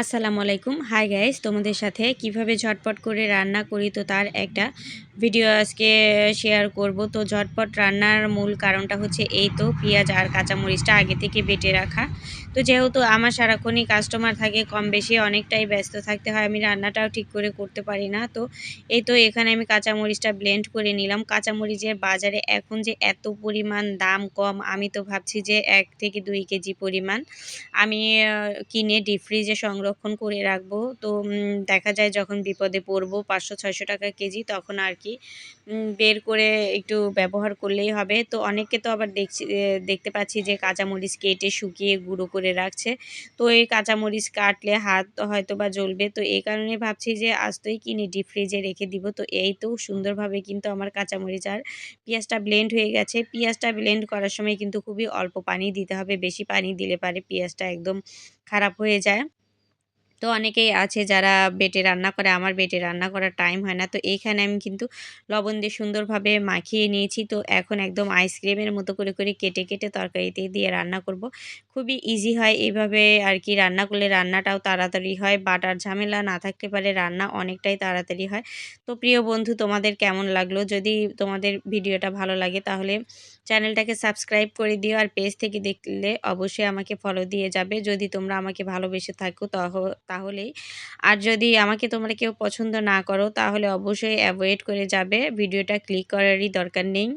আসসালামু আলাইকুম। Hi guys তোমাদের সাথে কীভাবে ঝটপট করে রান্না করি তো তার একটা ভিডিও আজকে শেয়ার করব। তো ঝটপট রান্নার মূল কারণটা হচ্ছে এই তো পেঁয়াজ আর কাঁচামরিচটা আগে থেকে বেটে রাখা। তো যেহেতু আমার সারাক্ষণই কাস্টমার থাকে কম বেশি অনেকটাই ব্যস্ত থাকতে হয়, আমি রান্নাটাও ঠিক করে করতে পারি না। তো এই তো এখানে আমি কাঁচামরিচটা ব্লেন্ড করে নিলাম। কাঁচামরিচের বাজারে এখন যে এত পরিমাণ দাম কম, আমি তো ভাবছি যে এক থেকে দুই কেজি পরিমাণ। আমি কিনে ডিপ ফ্রিজে সংরক্ষণ করে রাখব। তো দেখা যায় যখন বিপদে পড়ব পাঁচশো, ছয়শো টাকা কেজি তখন আর কি বের করে একটু ব্যবহার করলেই হবে। তো অনেকে তো আবার দেখছি দেখতে পাচ্ছি যে কাঁচামরিচ কেটে শুকিয়ে গুঁড়ো করে রাখছে। তো, এই কাঁচামরিচ কাটলে হাত হয়তো বা জ্বলবে। তো, এই কারণে ভাবছি যে আস্তই কিনে ডিপ ফ্রিজে রেখে দিব। তো, এই তো সুন্দরভাবে কিন্তু আমার কাঁচামরিচ আর পেঁয়াজটা ব্লেন্ড হয়ে গেছে। পেঁয়াজটা ব্লেন্ড করার সময় কিন্তু খুবই অল্প পানি দিতে হবে। বেশি পানি দিলে পারে পেঁয়াজটা একদম খারাপ হয়ে যায়। তো অনেকেই আছে যারা বেটে রান্না করে, আমার বেটে রান্না করার টাইম হয় না। তো এইখানে আমি কিন্তু লবণ দিয়ে সুন্দরভাবে মাখিয়ে নিয়েছি। তো এখন একদম আইসক্রিমের মতো করে করে কেটে কেটে তরকারিতে দিয়ে রান্না করব। খুবই ইজি হয় এইভাবে আর কি রান্না করলে রান্নাটাও তাড়াতাড়ি হয়। বাটার ঝামেলা না থাকতে পারে, রান্না অনেকটাই তাড়াতাড়ি হয়। তো প্রিয় বন্ধু, তোমাদের কেমন লাগল? যদি তোমাদের ভিডিওটা ভালো লাগে তাহলে চ্যানেলটাকে সাবস্ক্রাইব করে দিও আর পেজ থেকে দেখলে অবশ্যই আমাকে ফলো দিয়ে যাবে। যদি তোমরা আমাকে ভালোবেসে থাকো তাহলেই। আর যদি আমাকে তোমরা কেউ পছন্দ না করো তাহলে অবশ্যই অ্যাভয়েড করে যাবে। ভিডিওটা ক্লিক করারই দরকার নেই।